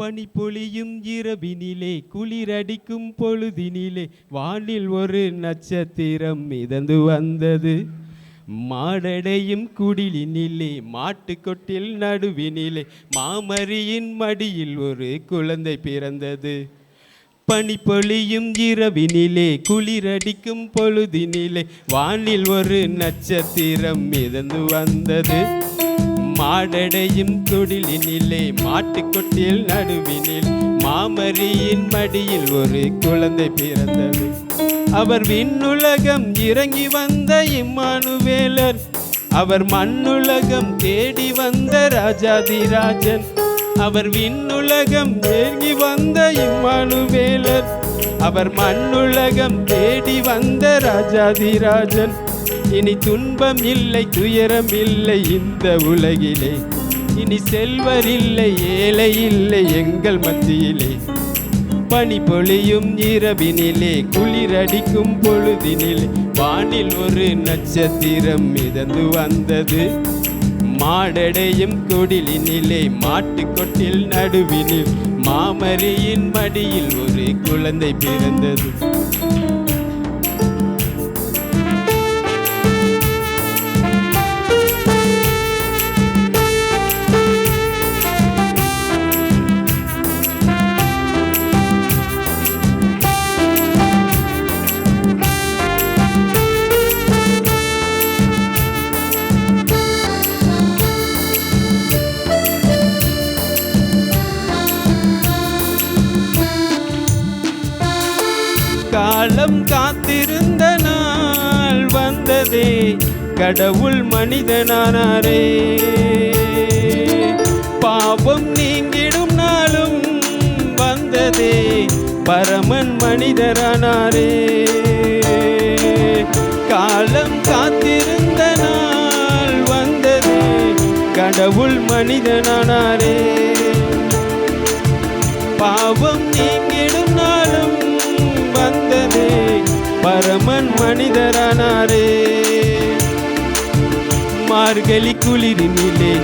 பனி பொழியும் இரவினிலே குளிரடிக்கும் பொழுதினிலே வானில் ஒரு நட்சத்திரம் மிதந்து வந்தது. மாடடையும் குடிலினிலே மாட்டுக்கொட்டில் நடுவினிலே மாமரியின் மடியில் ஒரு குழந்தை பிறந்தது. பனி பொழியும் இரவினிலே குளிரடிக்கும் பொழுதினிலே வானில் ஒரு நட்சத்திரம் மிதந்து வந்தது. மாடடையும் குடிலினிலே மாட்டுக்கொட்டில் நடுவினில் மாமரியின் மடியில் ஒரு குழந்தை பிறந்தது. அவர் விண்ணுலகம் இறங்கி வந்த இம்மானுவேலர் அவர் மண்ணுலகம் தேடி வந்த ராஜாதிராஜன் அவர் விண்ணுலகம் ஏங்கி வந்த இம்மானுவேலர் அவர் மண்ணுலகம் தேடி வந்த ராஜாதிராஜன் இனி துன்பம் இல்லை துயரம் இல்லை இந்த உலகிலே. இனி செல்வர் இல்லை ஏழை இல்லை எங்கள் மத்தியிலே. பனி பொழியும் இரவினிலே குளிரடிக்கும் பொழுதினிலே. வானில் ஒரு நட்சத்திரம் மிதந்து வந்தது. மாடடையும் கொடிலினிலே மாட்டுக்கொட்டில் நடுவினில். மாமரியின் மடியில் ஒரு குழந்தை பிறந்தது. காலம் காத்திருந்த நாள் வந்ததே. கடவுள் மனிதனானாரே. பாவம் நீங்கிடும் நாளும் வந்ததே. பரமன் மனிதரானாரே. காலம் காத்திருந்த நாள் வந்ததே. கடவுள் மனிதனானாரே. பாவம் நீ பரமன் மனிதரானாரே. மார்கழி குளிரினிலே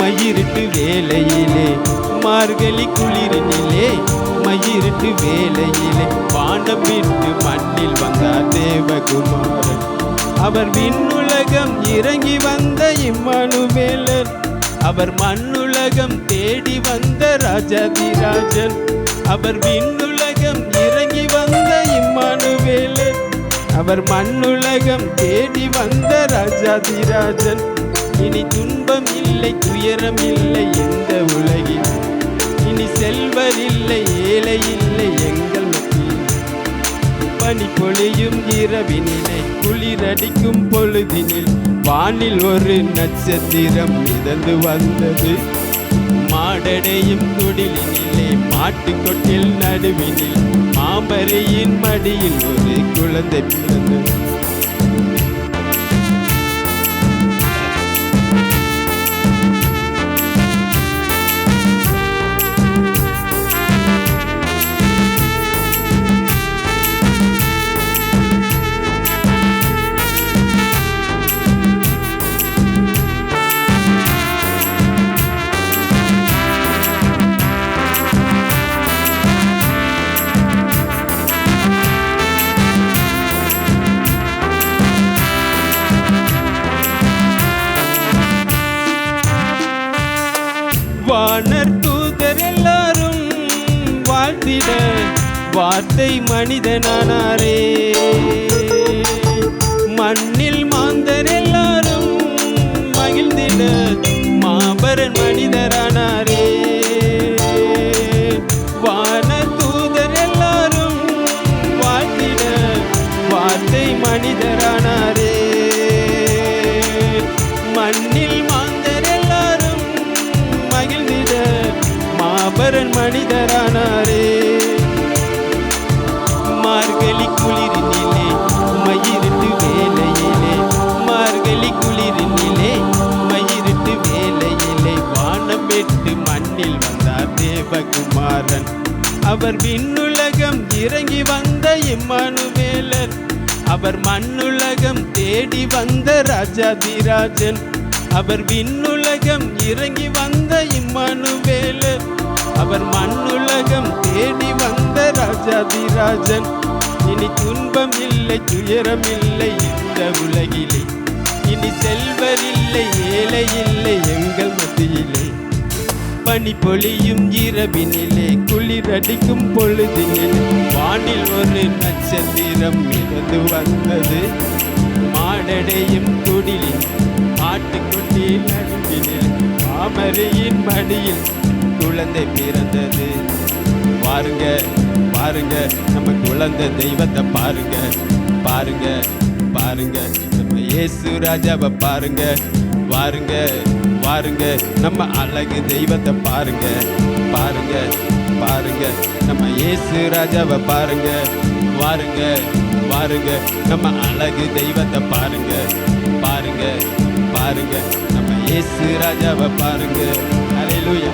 மயிருட்டு வேலையிலே. மார்கழி குளிரினிலே மயிருட்டு வேலையிலே. பாண்டமிட்டு மண்ணில் வந்தார் தேவகுமாரன். அவர் விண்ணுலகம் இறங்கி வந்த இம்மனுவேலர். அவர் மண்ணுலகம் தேடி வந்த ராஜாதிராஜன் அவர் விண்ணுலகம் இறங்கி அவர் மண்ணுலகம் தேடி வந்த ராஜாதிராஜன். இனி துன்பம் இல்லை துயரம் இல்லை எந்த உலகில். இனி செல்வர் இல்லை ஏழை இல்லை எங்கள் மத்தியில். பனி பொழியும் இரவினிலே குளிரடிக்கும் பொழுதினில். வானில் ஒரு நட்சத்திரம் மிதந்து வந்தது. மாடடையும் குடிலினிலே மாட்டுக்கொட்டில் நடுவினில். மாமரியின் மடியில் ஒரு குழந்தை பிறந்த வானர் தூதர் எல்லாரும் வாழ்த்திட வார்த்தை மனிதனானாரே. மண்ணில் மாபரன் மனிதரானாரே. மார்கழி குளிரினிலே மயிருட்டு வேலையிலே மார்கழி குளிரினிலே மயிருட்டு வேலையிலே வானம் எட்டு மண்ணில் வந்தார் தேவகுமாரன். அவர் விண்ணுலகம் இறங்கி வந்த இம்மானுவேலர். அவர் மண்ணுலகம் தேடி வந்த ராஜாதிராஜன். அவர் விண்ணுலகம் இறங்கி வந்த இம்மானுவேலர். அவர் மண்ணுலகம் தேடி வந்த ராஜாதிராஜன். இனி துன்பம் இல்லை துயரம் இல்லை இந்த உலகிலே. இனி செல்வர் இல்லை ஏழை இல்லை எங்கள் மத்தியிலே. பனி பொழியும் இரவினிலே குளிரடிக்கும் பொழுதினிலே. வானில் ஒரு நட்சத்திரம் மிதந்து வந்தது. மாடடையும் குடிலில் ஆட்டுக்குட்டியில் நடுவினில் மாமரியின் மடியில் குழந்தை பிறந்தது. பாருங்க பாருங்க நம்ம குழந்தை தெய்வத்தை பாருங்க. பாருங்க பாருங்க நம்ம இயேசு ராஜாவை பாருங்க. வாருங்க வாருங்க நம்ம அழகு தெய்வத்தை பாருங்க. பாருங்க பாருங்க நம்ம இயேசு ராஜாவை பாருங்க. வாருங்க பாருங்க நம்ம அழகு தெய்வத்தை பாருங்க. பாருங்க பாருங்க நம்ம இயேசு ராஜாவை பாருங்க. அலையிலுயா